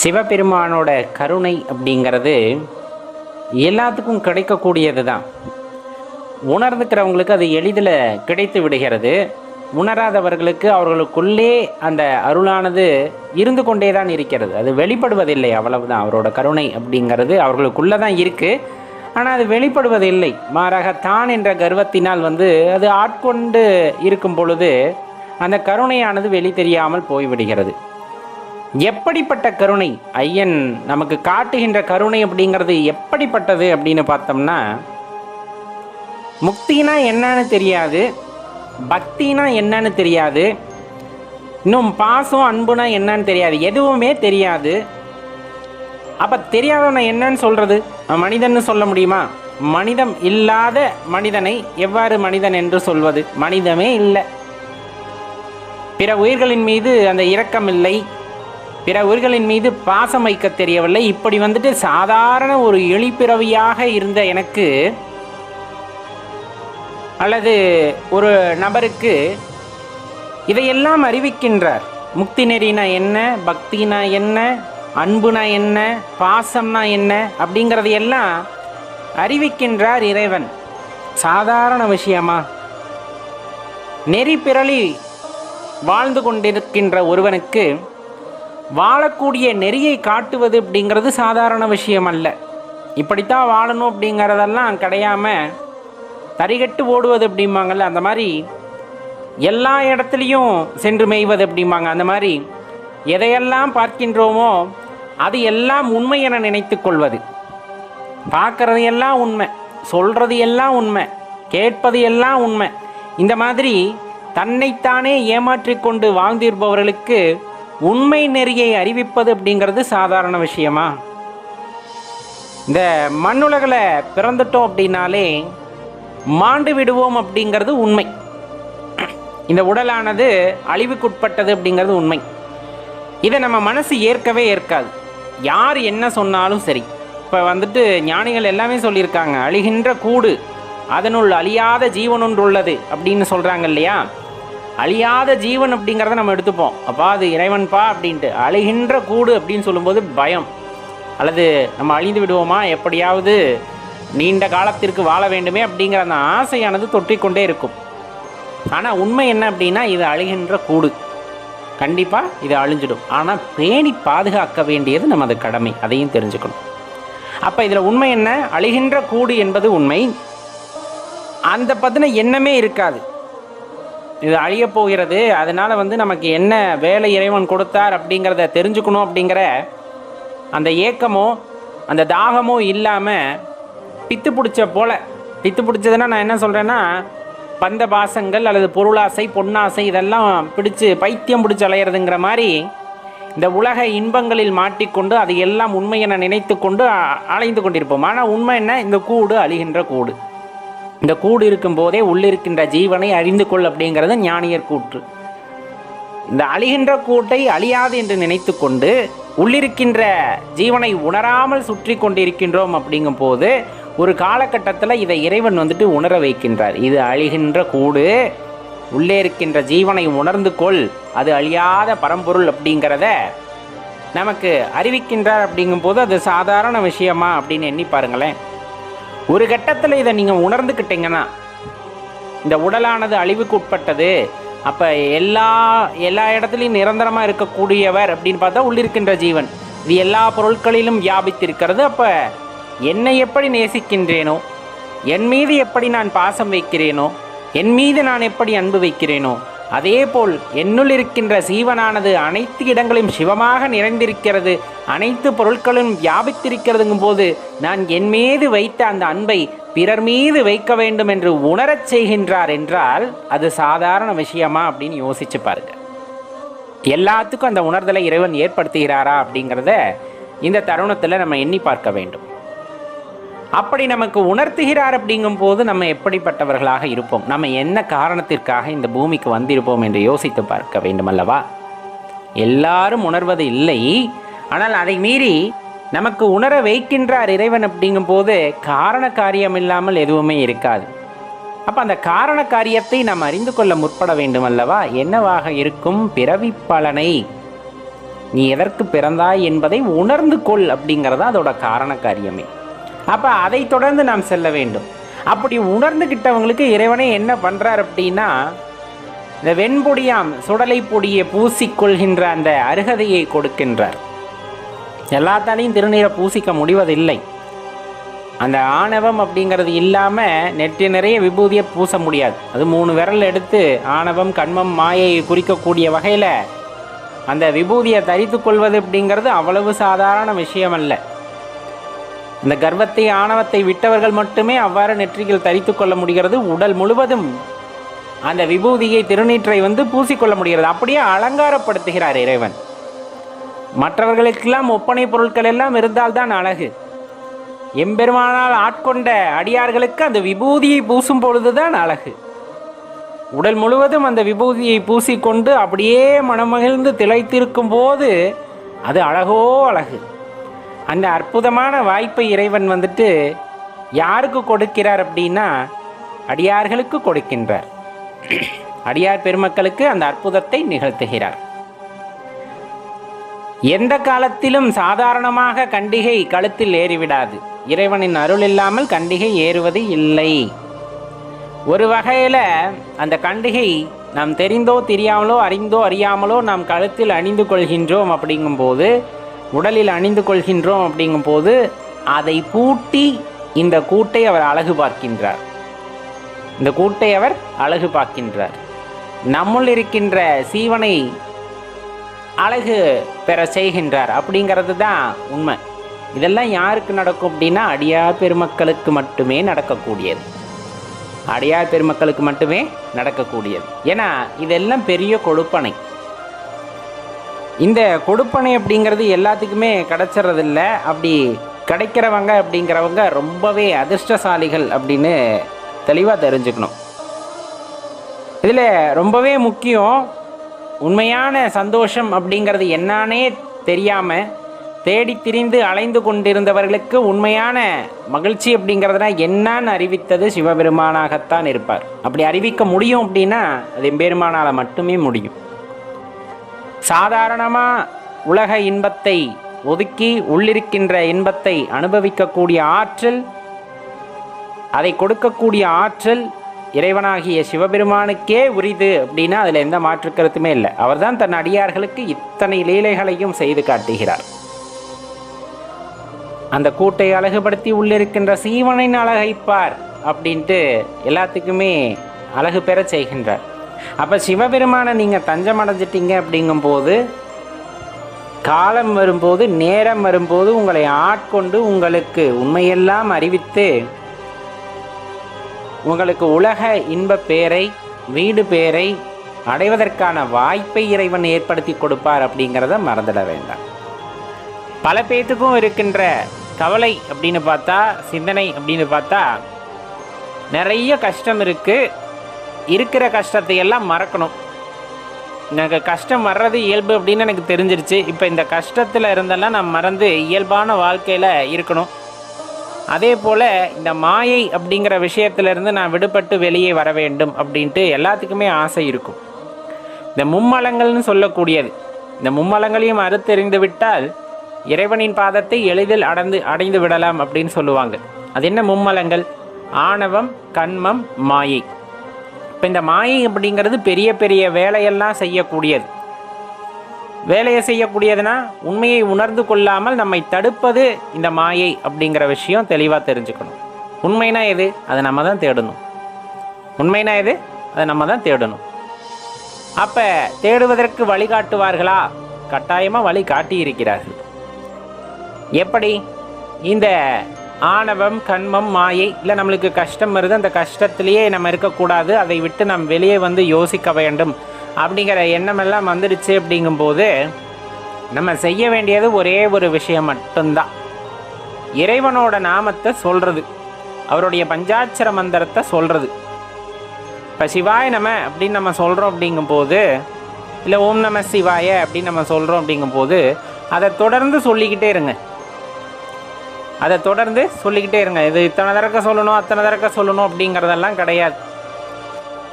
சிவபெருமானோட கருணை அப்படிங்கிறது எல்லாத்துக்கும் கிடைக்கக்கூடியது தான். உணர்ந்துக்கிறவங்களுக்கு அது எளிதில் கிடைத்து விடுகிறது. உணராதவர்களுக்கு அவர்களுக்குள்ளே அந்த அருளானது இருந்து கொண்டே தான் இருக்கிறது. அது வெளிப்படுவதில்லை அவ்வளவுதான். அவரோட கருணை அப்படிங்கிறது அவர்களுக்குள்ளே தான் இருக்குது ஆனால் அது வெளிப்படுவதில்லை. மாறாக தான் என்ற கர்வத்தினால் வந்து அது ஆட்கொண்டு இருக்கும் பொழுது அந்த கருணையானது வெளி தெரியாமல் போய்விடுகிறது. எப்படிப்பட்ட கருணை? ஐயன் நமக்கு காட்டுகின்ற கருணை அப்படிங்கிறது எப்படிப்பட்டது அப்படின்னு பார்த்தோம்னா முக்தினா என்னன்னு தெரியாது பக்தினா என்னன்னு தெரியாது இன்னும் பாசம் அன்புனா என்னன்னு தெரியாது எதுவுமே தெரியாது. அப்போ தெரியாதவனை என்னன்னு சொல்கிறது மனிதன்னு சொல்ல முடியுமா? மனிதம் இல்லாத மனிதனை எவ்வாறு மனிதன் என்று சொல்வது? மனிதமே இல்லை. பிற உயிர்களின் மீது அந்த இரக்கம் இல்லை. பிற உயிர்களின் மீது பாசம் வைக்க தெரியவில்லை. இப்படி வந்துட்டு சாதாரண ஒரு எளிப்பிறவியாக இருந்த எனக்கு அல்லது ஒரு நபருக்கு இதையெல்லாம் அறிவிக்கின்றார். முக்தி நெறினா என்ன பக்தினா என்ன அன்புனா என்ன பாசம்னா என்ன அப்படிங்கிறதையெல்லாம் அறிவிக்கின்றார் இறைவன். சாதாரண விஷயமா? நெறி பிறலி வாழ்ந்து கொண்டிருக்கின்ற ஒருவனுக்கு வாழக்கூடிய நெறியை காட்டுவது அப்படிங்கிறது சாதாரண விஷயம் அல்ல இப்படித்தான் வாழணும் அப்படிங்கிறதெல்லாம் கிடையாமல் தரிகட்டு ஓடுவது அப்படிம்பாங்கள்ல அந்த மாதிரி எல்லா இடத்துலையும் சென்று மேய்வது அப்படிம்பாங்க. அந்த மாதிரி எதையெல்லாம் பார்க்கின்றோமோ அது எல்லாம் உண்மை என நினைத்து கொள்வது. பார்க்கறது எல்லாம் உண்மை சொல்றது எல்லாம் உண்மை கேட்பது எல்லாம் உண்மை. இந்த மாதிரி தன்னைத்தானே ஏமாற்றிக்கொண்டு வாழ்ந்திருப்பவர்களுக்கு உண்மை நெறியை அறிவிப்பது அப்படிங்கிறது சாதாரண விஷயமா? இந்த மண்ணுலகில் பிறந்துட்டோம் அப்படின்னாலே மாண்டு விடுவோம் அப்படிங்கிறது உண்மை. இந்த உடலானது அழிவுக்குட்பட்டது அப்படிங்கிறது உண்மை. இதை நம்ம மனசு ஏற்கவே ஏற்காது. யார் என்ன சொன்னாலும் சரி. இப்போ வந்துட்டு ஞானிகள் எல்லாமே சொல்லியிருக்காங்க அழிகின்ற கூடு அதனுள் அழியாத ஜீவனொன்று உள்ளது அப்படின்னு சொல்கிறாங்க இல்லையா? அழியாத ஜீவன் அப்படிங்கிறத நம்ம எடுத்துப்போம். அப்பா அது இறைவன்பா அப்படின்ட்டு. அழிகின்ற கூடு அப்படின்னு சொல்லும்போது பயம். அல்லது நம்ம அழிந்து விடுவோமா? எப்படியாவது நீண்ட காலத்திற்கு வாழ வேண்டுமே அப்படிங்கிற அந்த ஆசையானது தொற்றிக்கொண்டே இருக்கும். ஆனால் உண்மை என்ன அப்படின்னா இது அழிகின்ற கூடு. கண்டிப்பாக இது அழிஞ்சிடும். ஆனால் பேணி பாதுகாக்க வேண்டியது நமது கடமை. அதையும் தெரிஞ்சுக்கணும். அப்போ இதில் உண்மை என்ன? அழிகின்ற கூடு என்பது உண்மை. அந்த பற்றின எண்ணமே இருக்காது. இது அழியப் போகிறது. அதனால் வந்து நமக்கு என்ன வேலை இறைவன் கொடுத்தார் அப்படிங்கிறத தெரிஞ்சுக்கணும் அப்படிங்கிற அந்த ஏக்கமோ அந்த தாகமோ இல்லாமல் பித்து பிடிச்ச போல். பித்து பிடிச்சதுன்னா நான் என்ன சொல்கிறேன்னா பந்த பாசங்கள் அல்லது பொருளாசை பொன்னாசை இதெல்லாம் பிடிச்சு பைத்தியம் பிடிச்சி அலையிறதுங்கிற மாதிரி இந்த உலக இன்பங்களில் மாட்டிக்கொண்டு அது எல்லாம் உண்மை என நினைத்து கொண்டு அலைந்து கொண்டிருப்போம். ஆனால் உண்மை என்ன? இந்த கூடு அழிகின்ற கூடு. இந்த கூடு இருக்கும்போதே உள்ளிருக்கின்ற ஜீவனை அறிந்து கொள் அப்படிங்கிறது ஞானியர் கூற்று. இந்த அழிகின்ற கூட்டை அழியாது என்று நினைத்து கொண்டு உள்ளிருக்கின்ற ஜீவனை உணராமல் சுற்றி கொண்டிருக்கின்றோம் அப்படிங்கும் போது ஒரு காலகட்டத்தில் இதை இறைவன் வந்துட்டு உணர வைக்கின்றார். இது அழிகின்ற கூடு உள்ளே இருக்கின்ற ஜீவனை உணர்ந்து கொள் அது அழியாத பரம்பொருள் அப்படிங்கிறத நமக்கு அறிவிக்கின்றார் அப்படிங்கும்போது அது சாதாரண விஷயமா அப்படின்னு எண்ணி பாருங்களேன். ஒரு கட்டத்தில் இதை நீங்கள் உணர்ந்துக்கிட்டீங்கன்னா இந்த உடலானது அழிவுக்கு உட்பட்டது அப்போ எல்லா எல்லா இடத்துலையும் நிரந்தரமாக இருக்கக்கூடியவர் அப்படின்னு பார்த்தா உள்ளிருக்கின்ற ஜீவன். இது எல்லா பொருட்களிலும் வியாபித்திருக்கிறது. அப்போ என்னை எப்படி நேசிக்கின்றேனோ என் மீது எப்படி நான் பாசம் வைக்கிறேனோ என் மீது நான் எப்படி அன்பு வைக்கிறேனோ அதேபோல் என்னுள் இருக்கின்ற சீவனானது அனைத்து இடங்களிலும் சிவமாக நிறைந்திருக்கிறது. அனைத்து பொருட்களும் வியாபித்திருக்கிறதுங்கும் போது நான் என் மீது வைத்த அந்த அன்பை பிறர் மீது வைக்க வேண்டும் என்று உணரச் செய்கின்றார் என்றால் அது சாதாரண விஷயமா அப்படின்னு யோசிச்சு பாருங்க. எல்லாத்துக்கும் அந்த உணர்தலை இறைவன் ஏற்படுத்துகிறாரா அப்படிங்கிறத இந்த தருணத்தில் நம்ம எண்ணி பார்க்க வேண்டும். அப்படி நமக்கு உணர்த்துகிறார் அப்படிங்கும் போது நம்ம எப்படிப்பட்டவர்களாக இருப்போம்? நம்ம என்ன காரணத்திற்காக இந்த பூமிக்கு வந்திருப்போம் என்று யோசித்து பார்க்க வேண்டும் அல்லவா எல்லாரும் உணர்வது இல்லை. ஆனால் அதை மீறி நமக்கு உணர வைக்கின்றார் இறைவன் அப்படிங்கும் போது காரண காரியம் இல்லாமல் எதுவுமே இருக்காது. அப்போ அந்த காரண காரியத்தை நாம் அறிந்து கொள்ள முற்பட வேண்டும் அல்லவா என்னவாக இருக்கும் பிறவி பலனை? நீ எதற்கு பிறந்தாய் என்பதை உணர்ந்து கொள் அப்படிங்கிறது அதோட காரண காரியமே. அப்போ அதை தொடர்ந்து நாம் செல்ல வேண்டும். அப்படி உணர்ந்துக்கிட்டவங்களுக்கு இறைவனே என்ன பண்ணுறார் அப்படின்னா இந்த வெண்பொடியாம் சுடலை பொடியை பூசிக்கொள்கின்ற அந்த அருகதையை கொடுக்கின்றார். எல்லாத்தாலையும் திருநீரை பூசிக்க முடிவதில்லை. அந்த ஆணவம் அப்படிங்கிறது இல்லாமல் நெற்றி நிறைய விபூதியை பூச முடியாது. அது மூணு விரல் எடுத்து ஆணவம் கண்மம் மாயை குறிக்கக்கூடிய வகையில் அந்த விபூதியை தரித்து கொள்வது அப்படிங்கிறது அவ்வளவு சாதாரண விஷயம் அல்ல இந்த கர்வத்தை ஆணவத்தை விட்டவர்கள் மட்டுமே அவ்வாறு நெற்றிகள் தரித்து கொள்ள முடிகிறது. உடல் முழுவதும் அந்த விபூதியை திருநீற்றை வந்து பூசிக்கொள்ள முடிகிறது. அப்படியே அலங்காரப்படுத்துகிறார் இறைவன். மற்றவர்களுக்கெல்லாம் ஒப்பனை பொருட்கள் எல்லாம் இருந்தால்தான் அழகு. எம்பெருமானால் ஆட்கொண்ட அடியார்களுக்கு அந்த விபூதியை பூசும் பொழுதுதான் அழகு. உடல் முழுவதும் அந்த விபூதியை பூசிக்கொண்டு அப்படியே மனமகிழ்ந்து திளைத்திருக்கும் போது அது அழகோ அழகு. அந்த அற்புதமான வாய்ப்பை இறைவன் வந்துட்டு யாருக்கு கொடுக்கிறார் அப்படின்னா அடியார்களுக்கு கொடுக்கின்றார். அடியார் பெருமக்களுக்கு அந்த அற்புதத்தை நிகழ்த்துகிறார். எந்த காலத்திலும் சாதாரணமாக கண்டிகை கழுத்தில் ஏறிவிடாது. இறைவனின் அருள் இல்லாமல் கண்டிகை ஏறுவது இல்லை. ஒரு வகையில் அந்த கண்டிகை நாம் தெரிந்தோ தெரியாமலோ அறிந்தோ அறியாமலோ நாம் கழுத்தில் அணிந்து கொள்கின்றோம் அப்படிங்கும்போது உடலில் அணிந்து கொள்கின்றோம் அப்படிங்கும்போது அதை பூட்டி இந்த கூட்டை அவர் அழகு பார்க்கின்றார். இந்த கூட்டை அவர் அழகு பார்க்கின்றார். நம்முள் இருக்கின்ற சீவனை அழகு பெற செய்கின்றார் அப்படிங்கிறது தான் உண்மை. இதெல்லாம் யாருக்கு நடக்கும் அப்படின்னா அடியார் பெருமக்களுக்கு மட்டுமே நடக்கக்கூடியது. அடியார் பெருமக்களுக்கு மட்டுமே நடக்கக்கூடியது. ஏன்னா இதெல்லாம் பெரிய கொடுப்பனை. இந்த கொடுப்பனை அப்படிங்கிறது எல்லாத்துக்குமே கிடைச்சிறதில்ல. அப்படி கிடைக்கிறவங்க அப்படிங்கிறவங்க ரொம்பவே அதிர்ஷ்டசாலிகள் அப்படின்னு தெளிவாக தெரிஞ்சுக்கணும். இதில் ரொம்பவே முக்கியம் உண்மையான சந்தோஷம் அப்படிங்கிறது என்னானே தெரியாமல் தேடி திரிந்து அலைந்து கொண்டிருந்தவர்களுக்கு உண்மையான மகிழ்ச்சி அப்படிங்கிறதுனா என்னன்னு அறிவித்தது சிவபெருமானாகத்தான் இருப்பார். அப்படி அறிவிக்க முடியும் அப்படின்னா அது எம்பெருமானால் மட்டுமே முடியும். சாதாரணமாக உலக இன்பத்தை ஒதுக்கி உள்ளிருக்கின்ற இன்பத்தை அனுபவிக்கக்கூடிய ஆற்றல் அதை கொடுக்கக்கூடிய ஆற்றல் இறைவனாகிய சிவபெருமானுக்கே உரிது அப்படின்னா அதில் எந்த மாற்று கருத்துமே இல்லை. அவர்தான் தன் அடியார்களுக்கு இத்தனை லீலைகளையும் செய்து காட்டுகிறார். அந்த கூட்டை அழகுபடுத்தி உள்ளிருக்கின்ற சீவனின் அழகைப்பார் அப்படின்ட்டு எல்லாத்துக்குமே அழகு பெற செய்கின்றார். அப்போ சிவபெருமானை நீங்கள் தஞ்சம் அடைஞ்சிட்டீங்க அப்படிங்கும்போது காலம் வரும்போது நேரம் வரும்போது உங்களை ஆட்கொண்டு உங்களுக்கு உண்மையெல்லாம் அறிவித்து உங்களுக்கு உலக இன்ப பேரை வீடு பேரை அடைவதற்கான வாய்ப்பை இறைவன் ஏற்படுத்தி கொடுப்பார் அப்படிங்கிறத மறந்துட வேண்டாம். பல பேத்துக்கும் இருக்கின்ற கவலை அப்படின்னு பார்த்தா சிந்தனை அப்படின்னு பார்த்தா நிறைய கஷ்டம் இருக்குது இருக்கிற கஷ்டத்தை எல்லாம் மறக்கணும். எனக்கு கஷ்டம் வர்றது இயல்பு அப்படின்னு எனக்கு தெரிஞ்சிருச்சு. இப்போ இந்த கஷ்டத்தில் இருந்தெல்லாம் நான் மறந்து இயல்பான வாழ்க்கையில் இருக்கணும். அதே போல் இந்த மாயை அப்படிங்கிற விஷயத்திலேருந்து நான் விடுபட்டு வெளியே வர வேண்டும் அப்படின்ட்டு எல்லாத்துக்குமே ஆசை இருக்கும். இந்த மும்மலங்கள்னு சொல்லக்கூடியது. இந்த மும்மலங்களையும் அறுத்தெறிந்து விட்டால் இறைவனின் பாதத்தை எளிதில் அடைந்து அடைந்து விடலாம் அப்படின்னு சொல்லுவாங்க. அது என்ன மும்மலங்கள்? ஆணவம் கண்மம் மாயை. இப்போ இந்த மாயை அப்படிங்கிறது பெரிய பெரிய வேலையெல்லாம் செய்யக்கூடியது. வேலையை செய்யக்கூடியதுனா உண்மையை உணர்ந்து கொள்ளாமல் நம்மை தடுப்பது இந்த மாயை அப்படிங்கிற விஷயம் தெளிவாக தெரிஞ்சுக்கணும். உண்மைனா எது? அதை நம்ம தான் தேடணும். உண்மைனா எது? அதை நம்ம தான் தேடணும். அப்போ தேடுவதற்கு வழிகாட்டுவார்களா கட்டாயமாக வழி காட்டியிருக்கிறார்கள். எப்படி? இந்த ஆணவம் கண்மம் மாயை இல்லை நம்மளுக்கு கஷ்டம் வருது அந்த கஷ்டத்திலேயே நம்ம இருக்கக்கூடாது அதை விட்டு நாம் வெளியே வந்து யோசிக்க வேண்டும். அப்படிங்கிற எண்ணமெல்லாம் வந்துடுச்சு அப்படிங்கும்போது நம்ம செய்ய வேண்டியது ஒரே ஒரு விஷயம் மட்டும்தான். இறைவனோட நாமத்தை சொல்கிறது அவருடைய பஞ்சாட்சர மந்திரத்தை சொல்கிறது இப்போ சிவாய நம அப்படின்னு நம்ம சொல்கிறோம் அப்படிங்கும்போது இல்லை ஓம் நம சிவாய அப்படின்னு நம்ம சொல்கிறோம் அப்படிங்கும்போது அதை தொடர்ந்து சொல்லிக்கிட்டே இருங்க. அதை தொடர்ந்து சொல்லிக்கிட்டே இருங்க. இது இத்தனை தடக்க சொல்லணும் அத்தனை தடக்க சொல்லணும் அப்படிங்கிறதெல்லாம் கிடையாது.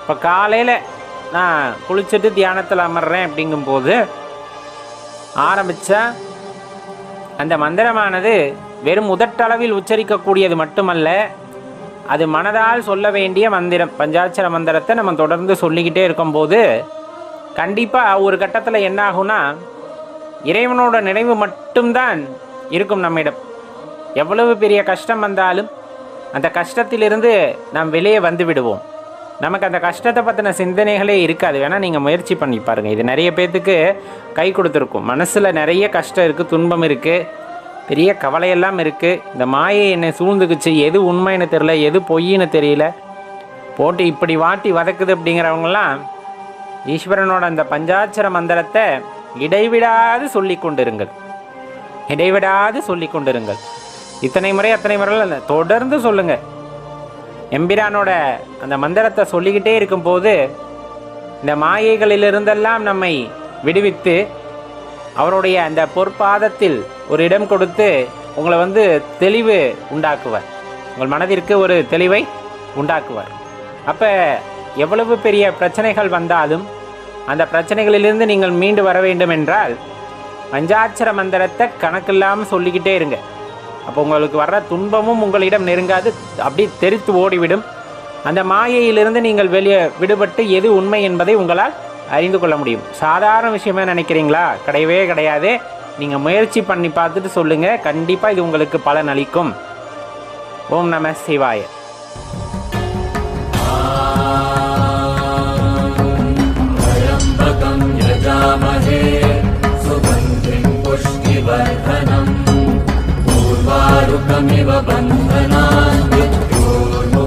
இப்போ காலையில் நான் குளிச்சுட்டு தியானத்தில் அமர்றேன் அப்படிங்கும்போது ஆரம்பித்தா அந்த மந்திரமானது வெறும் முதட்டளவில் உச்சரிக்கக்கூடியது மட்டுமல்ல அது மனதால் சொல்ல வேண்டிய மந்திரம் பஞ்சாட்சர மந்திரத்தை நம்ம தொடர்ந்து சொல்லிக்கிட்டே இருக்கும்போது கண்டிப்பாக ஒரு கட்டத்தில் என்ன ஆகும்னா இறைவனோட நினைவு மட்டும்தான் இருக்கும் நம்மிடம். எவ்வளவு பெரிய கஷ்டம் வந்தாலும் அந்த கஷ்டத்திலிருந்து நாம் வெளியே வந்து விடுவோம். நமக்கு அந்த கஷ்டத்தை பற்றின சிந்தனைகளே இருக்காது. வேணால் நீங்கள் முயற்சி பண்ணி பாருங்கள் இது நிறைய பேர்த்துக்கு கை கொடுத்துருக்கும். மனசில் நிறைய கஷ்டம் இருக்குது துன்பம் இருக்குது பெரிய கவலையெல்லாம் இருக்குது இந்த மாயை என்னை சூழ்ந்துக்குச்சு. எது உண்மைன்னு தெரியல எது பொய்ன்னு தெரியல. போட்டு இப்படி வாட்டி வதக்குது அப்படிங்கிறவங்களாம் ஈஸ்வரனோட அந்த பஞ்சாட்சர மந்திரத்தை இடைவிடாது சொல்லி கொண்டிருங்கள். இடைவிடாது சொல்லி கொண்டிருங்கள். இத்தனை முறை அத்தனை முறையில் இல்லை தொடர்ந்து சொல்லுங்க. எம்பிரானோட அந்த மந்திரத்தை சொல்லிக்கிட்டே இருக்கும்போது இந்த மாயைகளிலிருந்தெல்லாம் நம்மை விடுவித்து அவருடைய அந்த பொற்பாதத்தில் ஒரு இடம் கொடுத்து உங்களை வந்து தெளிவு உண்டாக்குவார். உங்கள் மனதிற்கு ஒரு தெளிவை உண்டாக்குவார். அப்போ எவ்வளவு பெரிய பிரச்சனைகள் வந்தாலும் அந்த பிரச்சனைகளிலிருந்து நீங்கள் மீண்டு வர வேண்டும் என்றால் பஞ்சாட்சர மந்திரத்தை கணக்கில்லாமல் சொல்லிக்கிட்டே இருங்க. அப்போ உங்களுக்கு வர்ற துன்பமும் உங்களிடம் நெருங்காது. அப்படியே தெரித்து ஓடிவிடும். அந்த மாயையிலிருந்து நீங்கள் வெளியே விடுபட்டு எது உண்மை என்பதை உங்களால் அறிந்து கொள்ள முடியும். சாதாரண விஷயமே நினைக்கிறீங்களா? கிடையவே கிடையாது. நீங்கள் முயற்சி பண்ணி பார்த்துட்டு சொல்லுங்கள் கண்டிப்பாக இது உங்களுக்கு பலன் அளிக்கும். ஓம் நம சிவாய. சுகந்திரம் புஷ்டிவர்த मिव वन्दना मृत्योक्षियमामि